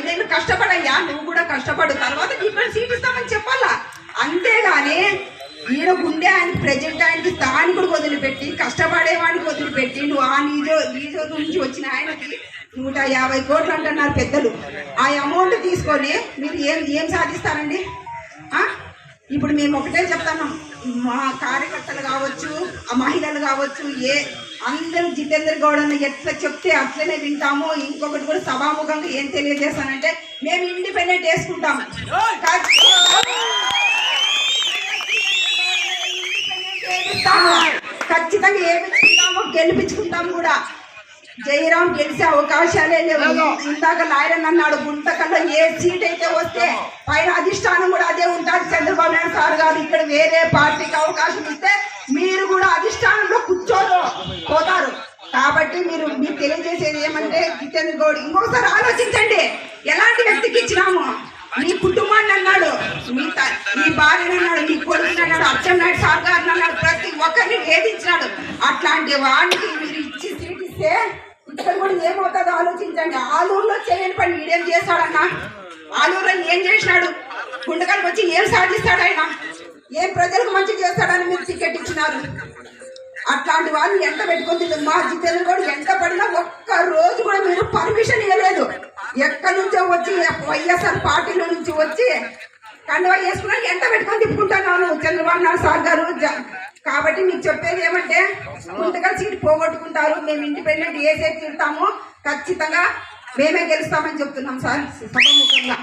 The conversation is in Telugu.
ఐదేళ్ళు కష్టపడయ్యా నువ్వు కూడా కష్టపడు. తర్వాత నీకు కూడా సీట్ ఇస్తామని చెప్పాలా? అంతేగాని ఈయన గుండె ఆయన ప్రజెంట్ ఆయనకి స్థానికుడు వదిలిపెట్టి కష్టపడేవాడికి వదిలిపెట్టి నువ్వు ఆ నీజో నీజో నుంచి వచ్చిన ఆయనకి నూట యాభై కోట్లు అంటున్నారు పెద్దలు. ఆ అమౌంట్ తీసుకొని మీరు ఏం ఏం సాధిస్తారండి? ఇప్పుడు మేము ఒకటే చెప్తాను మా కార్యకర్తలు కావచ్చు ఆ మహిళలు కావచ్చు ఏ అందరూ జితేందర్ గౌడ్ అన్న ఎట్లా చెప్తే అట్లనే వింటాము. ఇంకొకటి కూడా సభాముఖంగా ఏం తెలియజేస్తానంటే మేము ఇండిపెండెంట్ వేసుకుంటాము. ఖచ్చితంగా ఏమిచ్చుకుంటామో గెలిపించుకుంటాము కూడా. జయరాం గెలిచే అవకాశాలే లేవు. ఇందాక లాయరన్ అన్నాడు గుంటకల్లో ఏ సీట్ అయితే వస్తే పైన అధిష్టానం కూడా అదే ఉంటుంది చంద్రబాబు నాయుడు సార్ గారు ఇక్కడ వేరే పార్టీకి అవకాశం ఇస్తే మీరు కూడా అధిష్టానంలో కూర్చోరు పోతారు కాబట్టి మీరు చేసేది ఏమంటే జితేంద్ర గౌడ్. ఇంకొకసారి ఆలోచించండి ఎలాంటి వ్యక్తికి ఇచ్చినాము. మీ కుటుంబాన్ని అన్నాడు మీ త- మీ భార్యను అన్నాడు మీ కొడుకుని అన్నాడు అచ్చెన్నాయుడు సార్ గారిని అన్నాడు ప్రతి ఒక్కరిని వేధించినాడు. అట్లాంటి వాడికి మీరు ఇచ్చి సీట్ ఇస్తే ఇక్కడ కూడా ఏమవుతుందో ఆలోచించండి. ఆలూరులో చేయని పని వీడేం చేశాడన్నా? ఆలూరులో ఏం చేసినాడు? గుండెకాలకు వచ్చి ఏం సాధిస్తాడు ఆయన? ఏం ప్రజలకు మంచి చేస్తాడని మీరు టికెట్ ఇచ్చినారు? అట్లాంటి వాళ్ళు ఎంత పెట్టుకుంది మా జితేంద్ర కూడా ఎంత పడినా ఒక్క రోజు కూడా మీరు పర్మిషన్ ఇవ్వలేదు ఎక్కడి నుంచో వచ్చి వైఎస్ఆర్ పార్టీలో నుంచి వచ్చి కండువా వేసుకున్నా ఎంత పెట్టుకొని తిప్పుకుంటున్నాను చంద్రబాబు నాయుడు సార్ గారు. జ- కాబట్టి మీకు చెప్పేది ఏమంటే ముందుగా సీట్ పోగొట్టుకుంటారు. మేము ఇండిపెండెంట్ ఏసే తీరుతామో ఖచ్చితంగా మేమే గెలుస్తామని చెప్తున్నాం సార్. సభముఖంగా.